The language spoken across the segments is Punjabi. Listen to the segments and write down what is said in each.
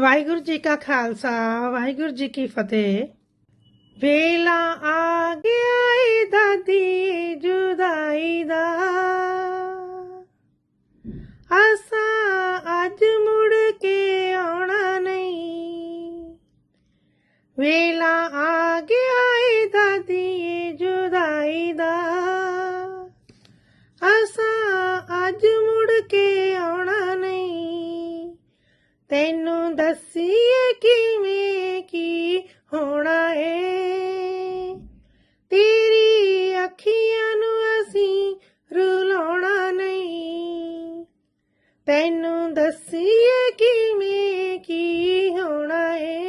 ਵਾਹਿਗੁਰੂ ਜੀ ਕਾ ਖਾਲਸਾ ਵਾਹਿਗੁਰੂ ਜੀ ਕੀ ਫਤਿਹ। ਵੇਲਾ ਆ ਗਿਆ ਏ ਦਾਦੀ ਦੱਸੀਏ ਕਿਵੇਂ ਕੀ ਹੋਣਾ ਏ? ਤੇਰੀ ਅੱਖੀਆਂ ਨੂੰ ਅਸੀਂ ਰੁਲਾਉਣਾ ਨਹੀਂ। ਤੈਨੂੰ ਦੱਸੀਏ ਕਿਵੇਂ ਕੀ ਹੋਣਾ ਏ?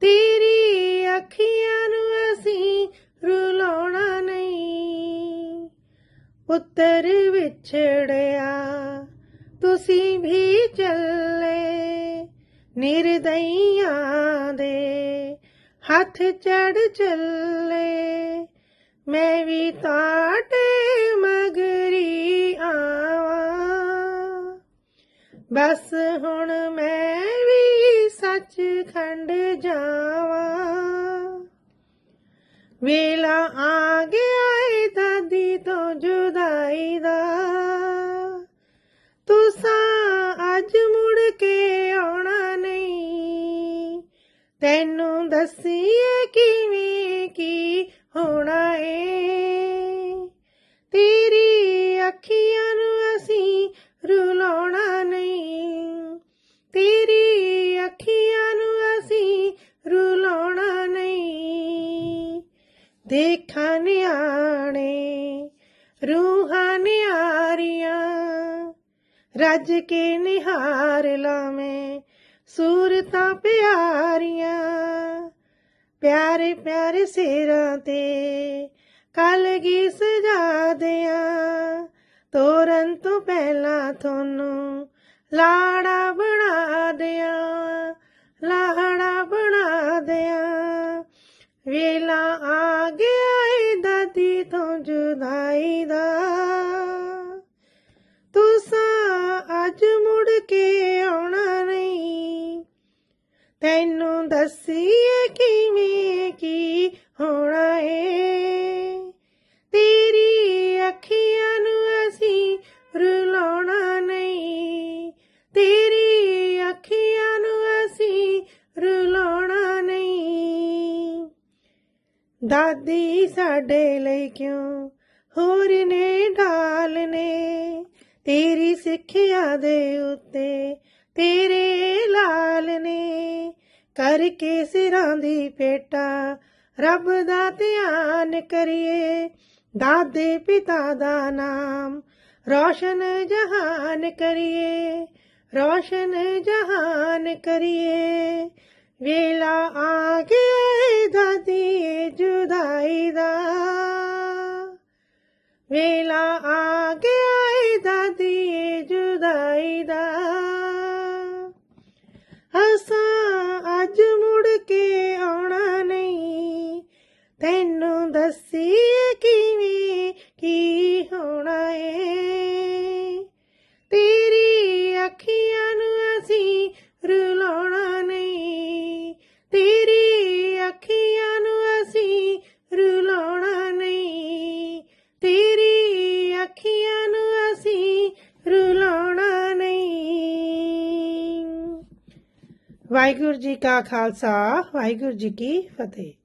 ਤੇਰੀ ਅੱਖੀਆਂ ਨੂੰ ਅਸੀਂ ਰੁਲਾਉਣਾ ਨਹੀਂ। ਪੁੱਤਰ ਵਿਛੜਿਆ ਤੁਸੀਂ ਵੀ ਚੱਲੇ ਨਿਰਦਈਆਂ ਦੇ ਹੱਥ ਚੜ ਚੱਲੇ। ਮੈਂ ਵੀ ਤਾਟੇ ਮਗਰੀ ਆਵਾਂ। ਬਸ ਹੁਣ ਮੈਂ ਵੀ ਸੱਚ ਖੰਡ ਜਾਵਾਂ। ਵੇਲਾ ਆ ਗਿਆ ਤੈਨੂੰ ਦੱਸੀਏ ਕਿਵੇਂ ਕੀ ਹੋਣਾ ਏ? ਤੇਰੀ ਅੱਖੀਆਂ ਨੂੰ ਅਸੀਂ ਰੁਲਾਉਣਾ ਨਹੀਂ। ਤੇਰੀ ਅੱਖੀਆਂ ਨੂੰ ਅਸੀਂ ਰੁਲਾਉਣਾ ਨਹੀਂ। ਦੇਖਾਂ ਨਿਆਣੇ, ਰੂਹਾਂ ਨਿਆਰੀਆਂ, ਰੱਜ ਕੇ ਨਿਹਾਰ ਲਾਵੇਂ। ਸੂਰਤਾਂ ਪਿਆਰੀਆਂ ਪਿਆਰੇ ਪਿਆਰੇ ਸਿਰਾਂ ਤੇ ਕਲਗੀ ਸਜਾ ਦਿਆਂ ਤੋਰਨ ਤੋਂ ਪਹਿਲਾਂ ਤੁਹਾਨੂੰ ਲਾੜਾ ਬਣਾ ਦਿਆਂ, ਲਾੜਾ ਬਣਾ ਦਿਆਂ। ਵੇਲਾ ਆ ਗਿਆ ਏ ਦਾਦੀ ਤੋਂ ਜੁਦਾਈ ਦਾ ਤੈਨੂੰ ਦੱਸੀਏ ਕਿਵੇਂ ਕੀ ਹੋਣਾ ਏ? ਤੇਰੀ ਅੱਖੀਆਂ ਨੂੰ ਅਸੀਂ ਰੁਲਾਉਣਾ ਨਹੀਂ। ਤੇਰੀ ਅੱਖੀਆਂ ਨੂੰ ਅਸੀਂ ਰੁਲਾਉਣਾ ਨਹੀਂ। ਦਾਦੀ ਸਾਡੇ ਲਈ ਕਿਉਂ ਹੋਰ ਨੇ ਢਾਲ ਨੇ ਤੇਰੀ ਸਿੱਖਿਆ ਦੇ ਉੱਤੇ ਤੇਰੇ ਲਾਲ ਨੇ ਕਰਕੇ ਸਿਰਾਂ ਦੀ ਪੇਟਾ ਰੱਬ ਦਾ ਧਿਆਨ ਕਰੀਏ, ਦਾਦੇ ਪਿਤਾ ਦਾ ਨਾਮ। ਰੋਸ਼ਨ ਜਹਾਨ ਕਰੀਏ, ਰੋਸ਼ਨ ਜਹਾਨ ਕਰੀਏ। ਵੇਲਾ ਆ ਗਿਆ ਦੱਸੀਏ ਕਿਵੇਂ, ਕੀ ਹੋਣਾ ਏ? ਤੇਰੀ ਅੱਖੀਆਂ ਨੂੰ ਅਸੀਂ ਰੁਲਾਉਣਾ ਨਹੀਂ। ਤੇਰੀ ਅੱਖੀਆਂ ਨੂੰ ਅਸੀਂ ਰੁਲਾਉਣਾ ਨਹੀਂ। ਤੇਰੀ ਅੱਖੀਆਂ ਨੂੰ ਅਸੀਂ ਰੁਲਾਉਣਾ ਨਹੀਂ। ਵਾਹਿਗੁਰੂ ਜੀ ਕਾ ਖਾਲਸਾ, ਵਾਹਿਗੁਰੂ ਜੀ ਕੀ ਫਤਿਹ।